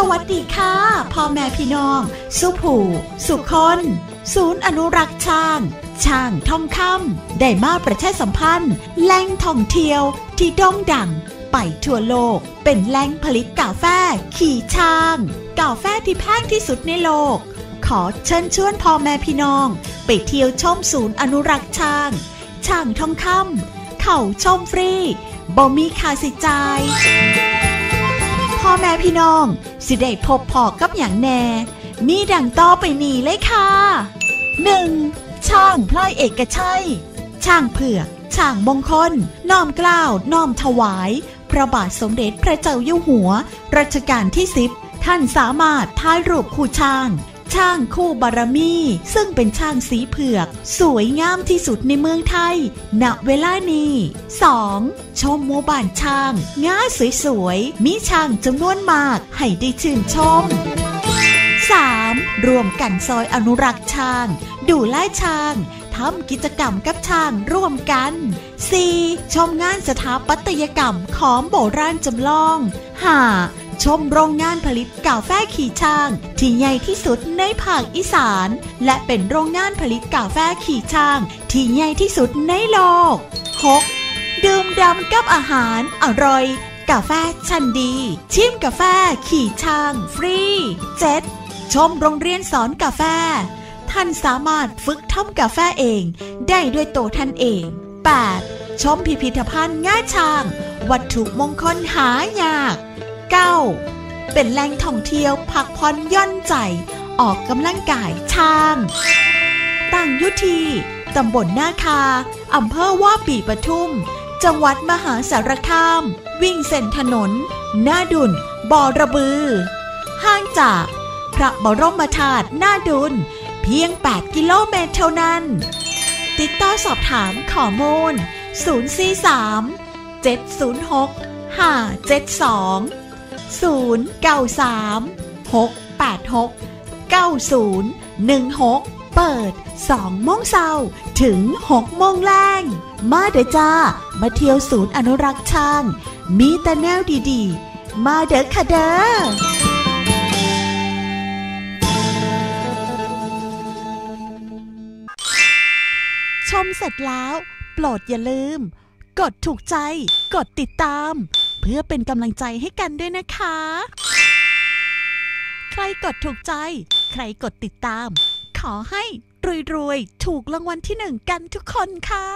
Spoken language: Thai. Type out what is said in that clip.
สวัสดีค่ะพ่อแม่พี่น้อง สุผูสุคน ศูนย์อนุรักษ์ช้าง ช่างทองคำได้มาประชาสัมพันธ์แหล่งท่องเที่ยวที่โด่งดัง ไปทั่วโลกเป็นแหล่งผลิตกาแฟ ขี่ช้าง กาแฟที่แพงที่สุดในโลก ขอเชิญชวนพ่อแม่พี่น้อง ไปเที่ยวชมศูนย์อนุรักษ์ช้าง ช่างทองคำเข้าชมฟรีบ่มีค่าใช้จ่าย พ่อแม่พี่น้อง สิได้พบพอกับอย่างแน่ มีดังต่อไปนี้เลยค่ะ 1. ช่างพลอยเอกชัย ช่างเผือก ช่างมงคล น้อมกล้าว น้อมถวาย พระบาทสมเด็จพระเจ้าอยู่หัว รัชกาลที่สิบท่านสามารถท้ายรูปคู่ช่าง ช่างคู่บารมี ซึ่งเป็นช่างสีเผือก สวยงามที่สุดในเมืองไทย ณ เวลานี้ 2. ชมหมู่บ้านช่างง่าสวยๆ มีช่างจำนวนมาก ให้ได้ชื่นชม 3. รวมกันซอยอนุรักษ์ช้าง ดูแลช้างทำกิจกรรมกับช้างร่วมกัน 4. ชมงานสถาปัตยกรรมของโบราณจำลอง 5. ชมโรงงานผลิตกาแฟขี่ช้าง ที่ใหญ่ที่สุดในภาคอีสาน และเป็นโรงงานผลิตกาแฟขี่ช้าง ที่ใหญ่ที่สุดในโลก 6. ดื่มด่ำกับอาหารอร่อย กาแฟชั้นดี ชิมกาแฟขี่ช้าง ฟรี 7. ชมโรงเรียนสอนกาแฟ ท่านสามารถฝึกทำกาแฟเอง ได้ด้วยตัวท่านเอง 8. ชมพิพิธภัณฑ์ง่าช้าง วัตถุมงคลหายาก 9. เป็นแหล่งท่องเที่ยวพักผ่อนย่อนใจ ออกกำลังกายช้าง ตั้งยุทีตำบลนาคาอำเภอว่าปีปทุม จังหวัดมหาสารคาม วิ่งเส้นถนน หน้าดุนบอระบือห่างจาก พระบรมธาตุหน้าดุนเพียง 8 กิโลเมตรเท่านั้น ติดต่อสอบถามข้อมูล 043 706 572 093 686 9016 เปิด2โมงเช้าถึง6โมงแรงมาเด้อจ้า มาเที่ยวศูนย์อนุรักษ์ช้าง มีแต่แนวดีๆ มาเด้อค่ะเด้อชมเสร็จแล้ว โปรดอย่าลืม กดถูกใจ กดติดตาม เพื่อเป็นกำลังใจให้กันด้วยนะคะ ใครกดถูกใจ ใครกดติดตาม ขอให้รวยๆ ถูกรางวัลที่หนึ่งกันทุกคนค่ะ